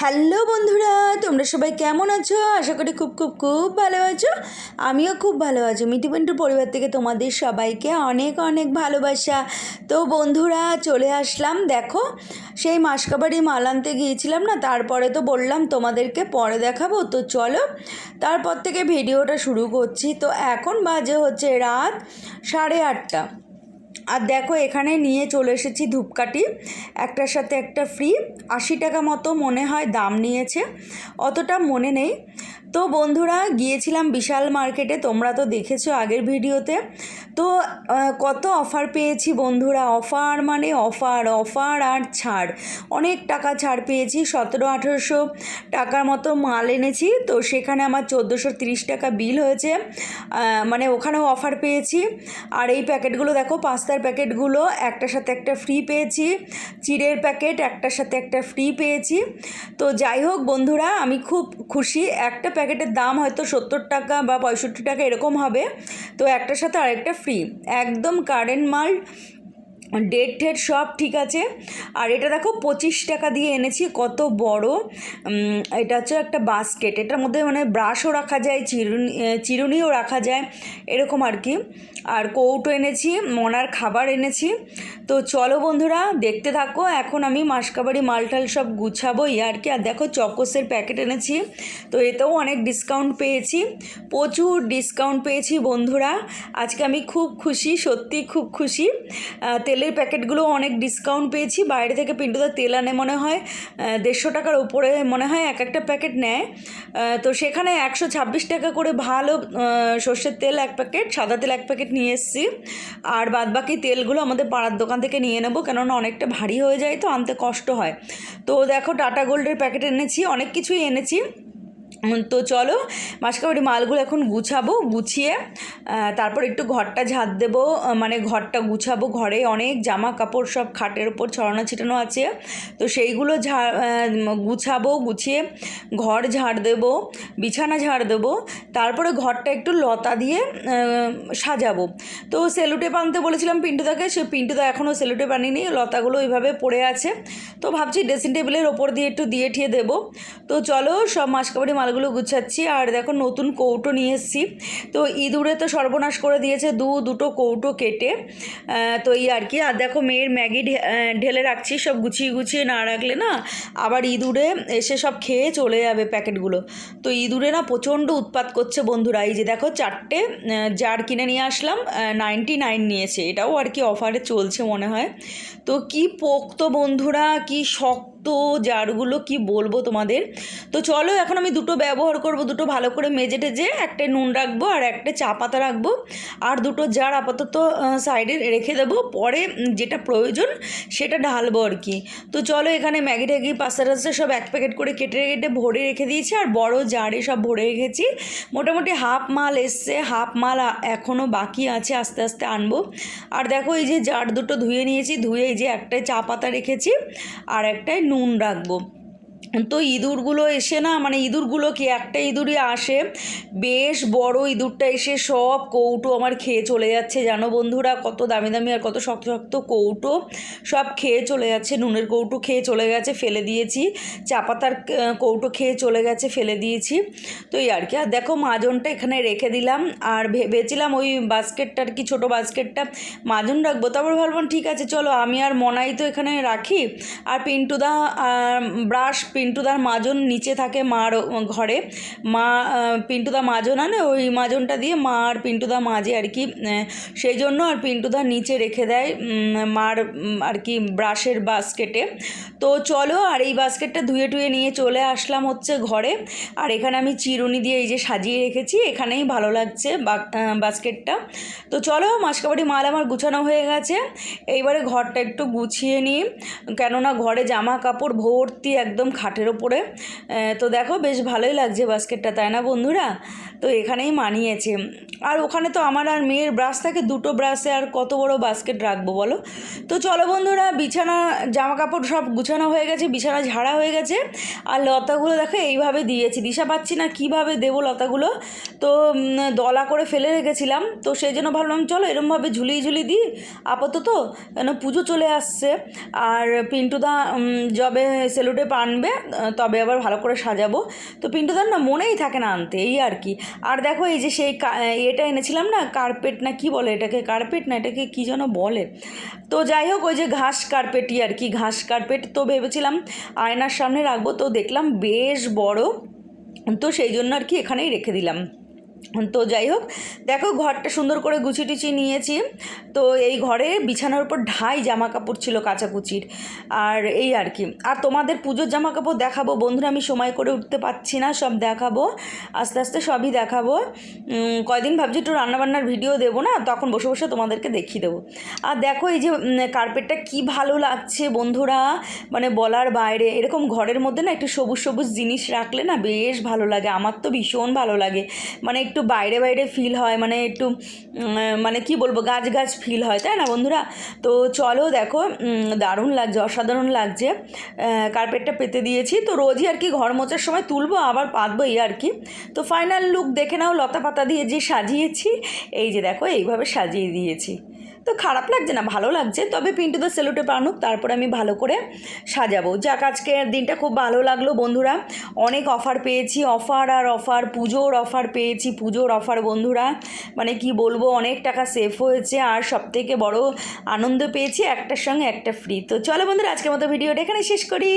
Hello বন্ধুরা, তোমরা সবাই কেমন আছো? আশা করি খুব খুব খুব ভালো আছো। আমিও খুব ভালো আছি। মিটিপেন্টুর পরিবার থেকে তোমাদের সবাইকে অনেক অনেক ভালোবাসা। তো বন্ধুরা, চলে আসলাম। দেখো, সেই মাসকাবাড়ি মাল আনতে গিয়েছিলাম না, তারপরে তো বললাম তোমাদেরকে পরে দেখাবো। তো চলো, তারপর থেকে ভিডিওটা শুরু করছি। তো এখন বাজে হচ্ছে রাত সাড়ে আটটা। আর দেখো এখানে নিয়ে চলে এসেছি ধূপকাঠি। একটার সাথে একটা ফ্রি আশি টাকা মতো মনে হয় দাম নিয়েছে। অতটা মনে নেই। তো বন্ধুরা, গিয়েছিলাম বিশাল মার্কেটে, তোমরা তো দেখেছ আগের ভিডিওতে। তো কত অফার পেয়েছি বন্ধুরা? অফার মানে অফার অফার আর ছাড়। অনেক টাকা ছাড় পেয়েছি, সতেরো, আঠেরোশো টাকার মতো মাল এনেছি। তো সেখানে আমার চোদ্দোশো তিরিশ টাকা বিল হয়েছে। মানে ওখানেও অফার পেয়েছি। আর এই প্যাকেটগুলো দেখো পাস্তার প্যাকেটগুলো, একটার সাথে একটা ফ্রি পেয়েছি। চিড়ের প্যাকেট, একটার সাথে একটা ফ্রি পেয়েছি। তো যাই হোক বন্ধুরা, আমি খুব খুশি। একটা প্যাকেটের দাম হয়তো সত্তর টাকা বা পঁয়ষট্টি টাকা এরকম হবে। তো একটার সাথে আরেকটা ফ্রি একদম কারেন্ট মাল ডেট ঠেট সব ঠিক আছে। আর এটা দেখো পঁচিশ টাকা দিয়ে এনেছি কত বড়। এটা হচ্ছে একটা বাস্কেট এটার মধ্যে মানে ব্রাশও রাখা যায় চিরুনি চিরুনিও রাখা যায় এরকম আর কি। আর কৌটো এনেছি মনার খাবার এনেছি। তো চলো বন্ধুরা দেখতে থাকো এখন আমি মাসকাবাড়ি মালটাল সব গুছাবো আর কি। আর দেখো চকোসের প্যাকেট এনেছি তো এতেও অনেক ডিসকাউন্ট পেয়েছি প্রচুর ডিসকাউন্ট পেয়েছি বন্ধুরা। আজকে আমি খুব খুশি সত্যি খুব খুশি। আহ, তেলের প্যাকেটগুলো অনেক ডিসকাউন্ট পেয়েছি। বাইরে থেকে পিন্টুদা তেল আনে মনে হয় দেড়শো টাকার উপরে মনে হয় এক একটা প্যাকেট নেয়। তো সেখানে একশো ছাব্বিশ টাকা করে ভালো সর্ষের তেল এক প্যাকেট, সাদা তেল এক প্যাকেট নিয়ে এসেছি। আর বাদবাকি তেলগুলো আমাদের পাড়ার দোকান থেকে নিয়ে নেব, কেননা অনেকটা ভারী হয়ে যায়, তো আনতে কষ্ট হয়। তো দেখো টাটা গোল্ডের প্যাকেট এনেছি, অনেক কিছুই এনেছি। তো চলো মাসকাবাড়ি মালগুলো এখন গুছাবো, গুছিয়ে তারপর একটু ঘরটা ঝাড় দেবো মানে ঘরটা গুছাবো, ঘরে অনেক জামা কাপড় সব খাটের ওপর ছড়ানো ছিটানো আছে, তো সেইগুলো ঝাড় গুছাবো, গুছিয়ে ঘর ঝাড় দেবো, বিছানা ঝাড় দেবো, তারপরে ঘরটা একটু লতা দিয়ে সাজাবো। তো সেলুটেপ আনতে বলেছিলাম পিন্টুদাকে, সে পিন্টুদা এখনও সেলুটেপ আনিনি লতাগুলো ওইভাবে পড়ে আছে, তো ভাবছি ড্রেসিং টেবিলের ওপর দিয়ে একটু দিয়ে ঠিয়ে দেবো। তো চলো সব মাসকাবাড়ি মালগুলো গুছাচ্ছি। আর দেখো নতুন কৌটো নিয়ে এসেছি। তো ইঁদুরে তো সর্বনাশ করে দিয়েছে, দু, দুটো কৌটো কেটে। তো এই আর কি। আর দেখো মেয়ের ম্যাগি ঢেলে রাখছি, সব গুছিয়ে গুছিয়ে না রাখলে না আবার ইঁদুরে এসে সব খেয়ে চলে যাবে প্যাকেটগুলো। তো ইঁদুরে না প্রচণ্ড উৎপাত করছে বন্ধুরা। এই যে দেখো চারটে জার কিনে নিয়ে আসলাম নাইনটি নাইন নিয়েছে। এটাও আর কি অফারে চলছে মনে হয়। তো কি পোক্ত বন্ধুরা, কি শক্ত জারগুলো কি বলব তোমাদের? তো চলো এখন আমি দুটো ব্যবহার করব, দুটো ভালো করে মেজে টেজে, একটা নুন রাখব আর একটা চা পাতা রাখব। আর দুটো জার আপাতত সাইডে রেখে দেবো, পরে যেটা প্রয়োজন সেটা ঢালবো আর কি। তো চলো এখানে ম্যাগি ট্যাগি, পাস্তা টাস্তা সব এক প্যাকেট করে কেটে কেটে ভরে রেখে দিয়েছি আর বড় জারে সব ভরে রেখেছি। মোটামুটি হাফ মাল এসছে, হাফ মাল এখনও বাকি আছে, আস্তে আস্তে আনব। আর দেখো এই যে জার দুটো ধুয়ে নিয়েছি, ধুয়ে এই যে একটায় চা পাতা রেখেছি আর একটায় নুন রাখব। তো ইঁদুরগুলো এসে না মানে ইঁদুরগুলো কি, একটা ইঁদুরই আসে, বেশ বড় ইঁদুরটা এসে সব কৌটো আমার খেয়ে চলে যাচ্ছে। জানো বন্ধুরা, কত দামি দামি আর কত শক্ত শক্ত কৌটো, সব খেয়ে চলে যাচ্ছে, নুনের কৌটো খেয়ে চলে গেছে, ফেলে দিয়েছি। চা পাতার কৌটো খেয়ে চলে গেছে, ফেলে দিয়েছি। তো এই আর কি, আর দেখো মাজনটা এখানে রেখে দিলাম, আর ভেবেছিলাম ওই বাস্কেটটা আর কি, ছোটো বাস্কেটটা মাজন রাখব। তারপর ভাবলাম, ঠিক আছে, চলো আমি আর মনাই তো এখানে রাখি, আর পিন্টুদা ব্রাশ পিন্টুদার মাজন নিচে থাকে মার ঘরে। মা পিন্টুদা মাজন আনে, ওই মাজনটা দিয়ে মা আর পিন্টুদা মাজে আর কি সেই জন্য আর পিন্টুদা নিচে রেখে দেয় মার আর কি ব্রাশের বাস্কেটে। তো চলো আর এই বাস্কেটটা ধুয়ে টুয়ে নিয়ে চলে আসলাম হচ্ছে ঘরে। আর এখানে আমি চিরুনি দিয়ে এই যে সাজিয়ে রেখেছি, এখানেই ভালো লাগছে বাস্কেটটা। তো চলো মাসকাবাড়ি মাল আমার গুছানো হয়ে গেছে, এইবারে ঘরটা একটু গুছিয়ে নিই। কেননা ঘরে জামা কাপড় ভর্তি একদম খাটের ওপরে। তো দেখো বেশ ভালোই লাগছে বাস্কেটটা তাই না বন্ধুরা? তো এখানেই মানিয়েছে। আর ওখানে তো আমার আর মেয়ের ব্রাশ থাকে দুটো ব্রাশে আর কত বড় বাস্কেট রাখব বলো? তো চলো বন্ধুরা বিছানা জামা কাপড় সব গুছানো হয়ে গেছে বিছানা ঝাড়া হয়ে গেছে। আর লতাগুলো দেখো এইভাবে দিয়েছি। দিশা পাচ্ছি না কীভাবে দেবো লতাগুলো। তো দলা করে ফেলে রেখেছিলাম। তো সেই জন্য ভাবলাম চলো এরমভাবে ঝুলিয়ে ঝুলিয়ে দিই। আপাতত কেন পুজো চলে আসছে। আর পিন্টুদা সেলুটেপ আনবে আহ, তবে আবার ভালো করে সাজাবো। তো পিন্টুদার না মনেই থাকে না আনতে, এই আর কি। আর দেখো এই যে সেই এটা এনেছিলাম না কার্পেট না কি বলে এটাকে? কার্পেট না এটাকে কী যেন বলে? তো যাই হোক, ওই যে ঘাস কার্পেটই আর কি, ঘাস কার্পেট তো ভেবেছিলাম আয়নার সামনে রাখব। তো দেখলাম বেশ বড়। তো সেই জন্য আর কি এখানেই রেখে দিলাম। তো যাই হোক, দেখো ঘরটা সুন্দর করে গুছি টুচি নিয়েছি। তো এই ঘরে বিছানার উপর ঢাই জামা কাপড় ছিল কাচাকুচির আর এই আর কি। আর তোমাদের পুজোর জামা কাপড় দেখাবো। বন্ধুরা, আমি সময় করে উঠতে পারছি না, সব দেখাবো। আস্তে আস্তে সবই দেখাবো। কয়দিন ভাবছি একটু রান্নাবান্নার ভিডিও দেবো না, তখন বসে বসে তোমাদেরকে দেখিয়ে দেবো। আর দেখো এই যে কার্পেটটা কি ভালো লাগছে বন্ধুরা মানে বলার বাইরে। এরকম ঘরের মধ্যে না একটু সবুজ সবুজ জিনিস রাখলে না বেশ ভালো লাগে। আমার তো ভীষণ ভালো লাগে। মানে একটু বাইরে বাইরে ফিল হয় মানে একটু মানে কি বলব গাছ গাছ ফিল হয়, তাই না বন্ধুরা? তো চলো দেখো দারুণ লাগছে, অসাধারণ লাগছে। কার্পেটটা পেতে দিয়েছি। তো রোজই আর কি ঘর মোচার সময় তুলবো, আবার পাতবো এই আর কি। তো ফাইনাল লুক দেখে নাও লতা পাতা দিয়ে যে সাজিয়েছি, এই যে দেখো, এইভাবে সাজিয়ে দিয়েছি। তো খারাপ লাগছে না, ভালো লাগছে। তবে পিন্টু তো সেলুটে পানুক, তারপর আমি ভালো করে সাজাবো। যাক, আজকে দিনটা খুব ভালো লাগল বন্ধুরা। অনেক অফার পেয়েছি অফার আর অফার পুজোর অফার পেয়েছি, পুজোর অফার বন্ধুরা। মানে কি বলব, অনেক টাকা সেফ হয়েছে আর সবথেকে বড় আনন্দ পেয়েছি একটার সঙ্গে একটা ফ্রি তো চলো বন্ধুরা, আজকের মতো ভিডিওটা এখানে শেষ করি।